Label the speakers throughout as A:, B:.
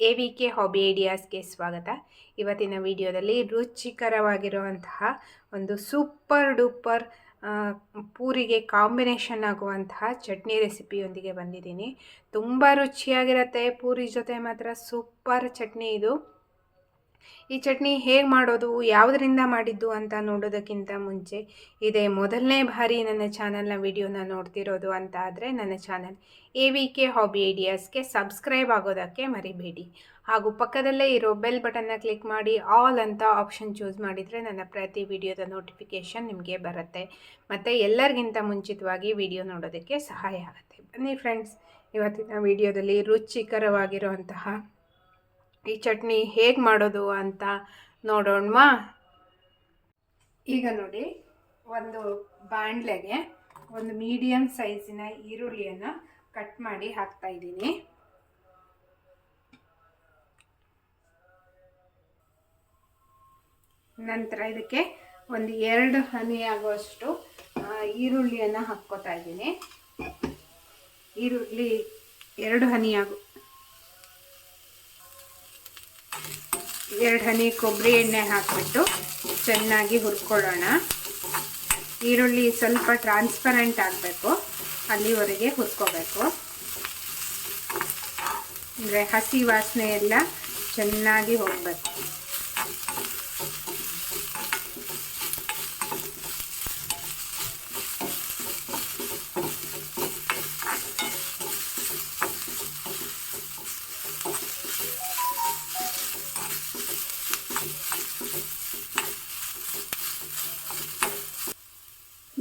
A: A V K hobby ಐಡಿಯಾಸ್ಗೆ ಸ್ವಾಗತ. ಇವತ್ತಿನ ವಿಡಿಯೋದಲ್ಲಿ ರುಚಿಕರವಾಗಿರುವಂತಹ ಒಂದು ಸೂಪರ್ ಡೂಪರ್ ಪೂರಿಗೆ ಕಾಂಬಿನೇಷನ್ ಆಗುವಂತಹ ಚಟ್ನಿ ರೆಸಿಪಿಯೊಂದಿಗೆ ಬಂದಿದ್ದೀನಿ. ತುಂಬ ರುಚಿಯಾಗಿರುತ್ತೆ ಪೂರಿ ಜೊತೆ ಮಾತ್ರ ಸೂಪರ್ ಚಟ್ನಿ ಇದು. ಈ ಚಟ್ನಿ ಹೇಗೆ ಮಾಡೋದು, ಯಾವುದರಿಂದ ಮಾಡಿದ್ದು ಅಂತ ನೋಡೋದಕ್ಕಿಂತ ಮುಂಚೆ ಇದೇ ಮೊದಲನೇ ಬಾರಿ ನನ್ನ ಚಾನಲ್ನ ವಿಡಿಯೋನ ನೋಡ್ತಿರೋದು ಅಂತ ಆದರೆ ನನ್ನ channel A V K hobby ಐಡಿಯಾಸ್ಗೆ subscribe ಆಗೋದಕ್ಕೆ ಮರಿಬೇಡಿ. ಹಾಗೂ ಪಕ್ಕದಲ್ಲೇ ಇರೋ ಬೆಲ್ ಬಟನ್ನ ಕ್ಲಿಕ್ ಮಾಡಿ ಆಲ್ ಅಂತ ಆಪ್ಷನ್ ಚೂಸ್ ಮಾಡಿದರೆ ನನ್ನ ಪ್ರತಿ ವಿಡಿಯೋದ ನೋಟಿಫಿಕೇಷನ್ ನಿಮಗೆ ಬರುತ್ತೆ. ಮತ್ತು ಎಲ್ಲರಿಗಿಂತ ಮುಂಚಿತವಾಗಿ ವಿಡಿಯೋ ನೋಡೋದಕ್ಕೆ ಸಹಾಯ ಆಗುತ್ತೆ. ಬನ್ನಿ ಫ್ರೆಂಡ್ಸ್, ಇವತ್ತಿನ ವಿಡಿಯೋದಲ್ಲಿ ರುಚಿಕರವಾಗಿರುವಂತಹ ಈ ಚಟ್ನಿ ಹೇಗೆ ಮಾಡೋದು ಅಂತ ನೋಡೋಣವಾ? ಈಗ ನೋಡಿ, ಒಂದು ಬಾಂಡ್ಲೆಗೆ ಒಂದು ಮೀಡಿಯಮ್ ಸೈಜಿನ ಈರುಳ್ಳಿಯನ್ನು ಕಟ್ ಮಾಡಿ ಹಾಕ್ತಾ ಇದ್ದೀನಿ. ನಂತರ ಇದಕ್ಕೆ ಒಂದು ಎರಡು ಹನಿ ಆಗುವಷ್ಟು ಈರುಳ್ಳಿಯನ್ನು ಹಾಕ್ಕೋತಾ ಇದ್ದೀನಿ. ಈರುಳ್ಳಿ ಎರಡು ಹನಿ ಆಗು ಎರಡು ಹನಿ ಕೊಬ್ಬರಿ ಎಣ್ಣೆ ಹಾಕಿಬಿಟ್ಟು ಚೆನ್ನಾಗಿ ಹುರ್ಕೊಳ್ಳೋಣ. ಈರುಳ್ಳಿ ಸ್ವಲ್ಪ ಟ್ರಾನ್ಸ್ಪರೆಂಟ್ ಆಗಬೇಕು. ಅಲ್ಲಿವರೆಗೆ ಹುರ್ಕೋಬೇಕು. ಅಂದರೆ ಹಸಿ ವಾಸನೆ ಎಲ್ಲ ಚೆನ್ನಾಗಿ ಹೋಗಬೇಕು.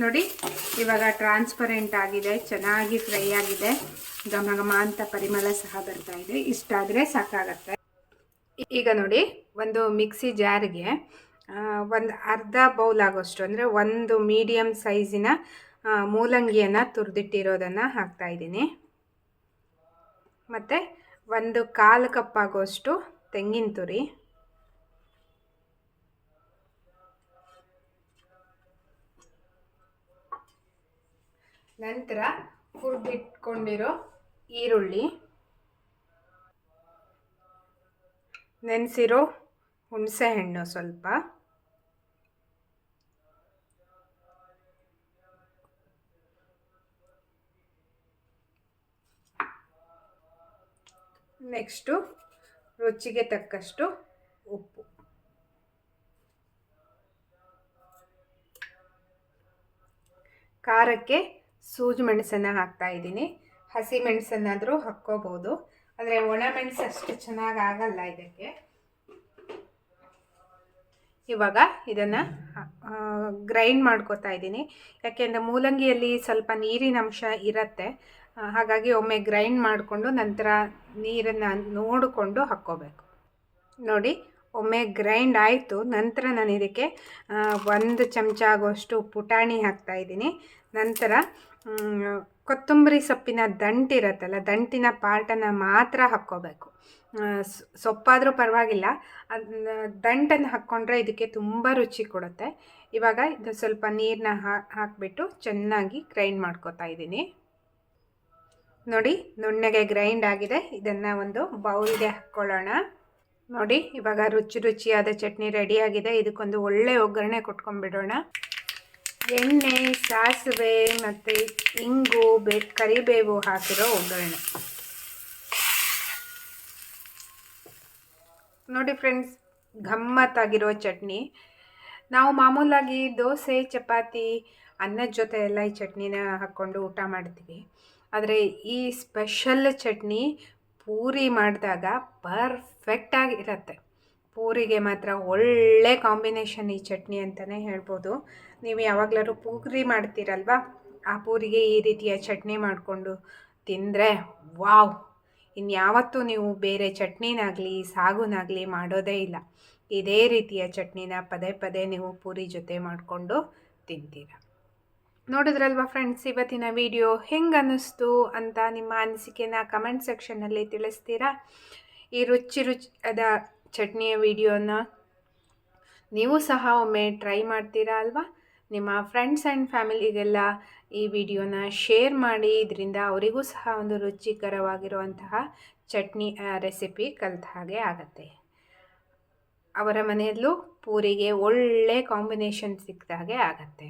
A: ನೋಡಿ, ಇವಾಗ ಟ್ರಾನ್ಸ್ಪರೆಂಟ್ ಆಗಿದೆ, ಚೆನ್ನಾಗಿ ಫ್ರೈ ಆಗಿದೆ. ಘಮ ಘಮ ಅಂತ ಪರಿಮಳ ಸಹ ಬರ್ತಾ ಇದೆ. ಇಷ್ಟಾದರೆ ಸಾಕಾಗತ್ತೆ. ಈಗ ನೋಡಿ, ಒಂದು ಮಿಕ್ಸಿ ಜಾರಿಗೆ ಒಂದು ಅರ್ಧ ಬೌಲ್ ಆಗೋಷ್ಟು, ಅಂದರೆ ಒಂದು ಮೀಡಿಯಮ್ ಸೈಜಿನ ಮೂಲಂಗಿಯನ್ನು ತುರಿದಿಟ್ಟಿರೋದನ್ನು ಹಾಕ್ತಾ ಇದ್ದೀನಿ. ಮತ್ತು ಒಂದು ಕಾಲು ಕಪ್ ಆಗೋಷ್ಟು ತೆಂಗಿನ ತುರಿ. ನಂತರ ಹುರಿದಿಟ್ಕೊಂಡಿರೋ ಈರುಳ್ಳಿ ನೆನೆಸಿರೋ ಹುಣಸೆಹಣ್ಣು ಸ್ವಲ್ಪ ನೆಕ್ಸ್ಟು ರುಚಿಗೆ ತಕ್ಕಷ್ಟು ಉಪ್ಪು. ಖಾರಕ್ಕೆ ಸೂಜಿ ಮೆಣಸನ್ನು ಹಾಕ್ತಾ ಇದ್ದೀನಿ. ಹಸಿ ಮೆಣಸನ್ನಾದರೂ ಹಾಕ್ಕೋಬೋದು. ಆದರೆ ಒಣ ಮೆಣಸು ಅಷ್ಟು ಚೆನ್ನಾಗಿ ಆಗಲ್ಲ ಇದಕ್ಕೆ. ಇವಾಗ ಇದನ್ನು ಗ್ರೈಂಡ್ ಮಾಡ್ಕೋತಾ ಇದ್ದೀನಿ. ಯಾಕೆಂದರೆ ಮೂಲಂಗಿಯಲ್ಲಿ ಸ್ವಲ್ಪ ನೀರಿನ ಅಂಶ ಇರುತ್ತೆ. ಹಾಗಾಗಿ ಒಮ್ಮೆ ಗ್ರೈಂಡ್ ಮಾಡಿಕೊಂಡು ನಂತರ ನೀರನ್ನು ನೋಡಿಕೊಂಡು ಹಾಕ್ಕೋಬೇಕು. ನೋಡಿ ಒಮ್ಮೆ ಗ್ರೈಂಡ್ ಆಯಿತು, ನಂತರ ನಾನು ಇದಕ್ಕೆ ಒಂದು ಚಮಚ ಆಗೋಷ್ಟು ಪುಟಾಣಿ ಹಾಕ್ತಾ ಇದ್ದೀನಿ. ನಂತರ ಕೊತ್ತಂಬರಿ ಸೊಪ್ಪಿನ ದಂಟಿರತ್ತಲ್ಲ ದಂಟಿನ ಪಾರ್ಟನ್ನು ಮಾತ್ರ ಹಾಕ್ಕೋಬೇಕು. ಸೊಪ್ಪಾದರೂ ಪರವಾಗಿಲ್ಲ, ಅದನ್ನ ದಂಟನ್ನು ಹಾಕ್ಕೊಂಡ್ರೆ ಇದಕ್ಕೆ ತುಂಬ ರುಚಿ ಕೊಡುತ್ತೆ. ಇವಾಗ ಇದು ಸ್ವಲ್ಪ ನೀರನ್ನ ಹಾಕಿಬಿಟ್ಟು ಚೆನ್ನಾಗಿ ಗ್ರೈಂಡ್ ಮಾಡ್ಕೊತಾ ಇದ್ದೀನಿ. ನೋಡಿ, ನುಣ್ಣಗೆ ಗ್ರೈಂಡ್ ಆಗಿದೆ. ಇದನ್ನು ಒಂದು ಬೌಲ್ಗೆ ಹಾಕ್ಕೊಳ್ಳೋಣ. ನೋಡಿ, ಇವಾಗ ರುಚಿ ರುಚಿಯಾದ ಚಟ್ನಿ ರೆಡಿಯಾಗಿದೆ ಇದಕ್ಕೊಂದು ಒಳ್ಳೆ ಒಗ್ಗರಣೆ ಕೊಟ್ಕೊಂಡ್ಬಿಡೋಣ ಎಣ್ಣೆ, ಸಾಸಿವೆ ಮತ್ತು ಇಂಗು, ಬೇ ಕರಿಬೇವು ಹಾಕಿರೋ ಒಗ್ಗರಣೆ. ನೋಡಿ ಫ್ರೆಂಡ್ಸ್ ಗಮ್ಮತ್ತಾಗಿರೋ ಚಟ್ನಿ. ನಾವು ಮಾಮೂಲಾಗಿ ದೋಸೆ, ಚಪಾತಿ ಅನ್ನದ ಜೊತೆ ಎಲ್ಲ ಈ ಚಟ್ನಿನ ಹಾಕ್ಕೊಂಡು ಊಟ ಮಾಡ್ತೀವಿ. ಆದರೆ ಈ ಸ್ಪೆಷಲ್ ಚಟ್ನಿ ಪೂರಿ ಮಾಡಿದಾಗ ಪರ್ಫೆಕ್ಟಾಗಿರುತ್ತೆ ಪೂರಿಗೆ ಮಾತ್ರ ಒಳ್ಳೆ ಕಾಂಬಿನೇಷನ್ ಈ ಚಟ್ನಿ ಅಂತಲೇ ಹೇಳ್ಬೋದು. ನೀವು ಯಾವಾಗಲಾದ್ರೂ ಪೂರಿ ಮಾಡ್ತೀರಲ್ವ? ಆ ಪೂರಿಗೆ ಈ ರೀತಿಯ ಚಟ್ನಿ ಮಾಡಿಕೊಂಡು ತಿಂದರೆ ವಾವ್! ಇನ್ಯಾವತ್ತೂ ನೀವು ಬೇರೆ ಚಟ್ನಿನಾಗಲಿ, ಸಾಗುನಾಗಲಿ ಮಾಡೋದೇ ಇಲ್ಲ. ಇದೇ ರೀತಿಯ ಚಟ್ನಿನ ಪದೇ ಪದೇ ನೀವು ಪೂರಿ ಜೊತೆ ಮಾಡಿಕೊಂಡು ತಿಂತೀರ. ನೋಡಿದ್ರಲ್ವ ಫ್ರೆಂಡ್ಸ್ ಇವತ್ತಿನ ವಿಡಿಯೋ ಹೆಂಗೆ ಅನ್ನಿಸ್ತು ಅಂತ ನಿಮ್ಮ ಅನಿಸಿಕೆನ ಕಮೆಂಟ್ ಸೆಕ್ಷನ್ನಲ್ಲಿ ತಿಳಿಸ್ತೀರಾ? ಈ ರುಚಿ ರುಚಿ ಅದ ಚಟ್ನಿಯ ವಿಡಿಯೋನ ನೀವು ಸಹ ಒಮ್ಮೆ ಟ್ರೈ ಮಾಡ್ತೀರಾ ಅಲ್ವಾ? ನಿಮ್ಮ ಫ್ರೆಂಡ್ಸ್ ಆ್ಯಂಡ್ ಫ್ಯಾಮಿಲಿಗೆಲ್ಲ ಈ ವಿಡಿಯೋನ ಶೇರ್ ಮಾಡಿ, ಇದರಿಂದ ಅವರಿಗೂ ಸಹ ಒಂದು ರುಚಿಕರವಾಗಿರುವಂತಹ ಚಟ್ನಿ ರೆಸಿಪಿ ಕಲಿತ ಹಾಗೆ ಆಗುತ್ತೆ. ಅವರ ಮನೆಯಲ್ಲೂ ಪೂರಿಗೆ ಒಳ್ಳೆ ಕಾಂಬಿನೇಷನ್ ಸಿಕ್ಕಿದ ಹಾಗೆ ಆಗತ್ತೆ.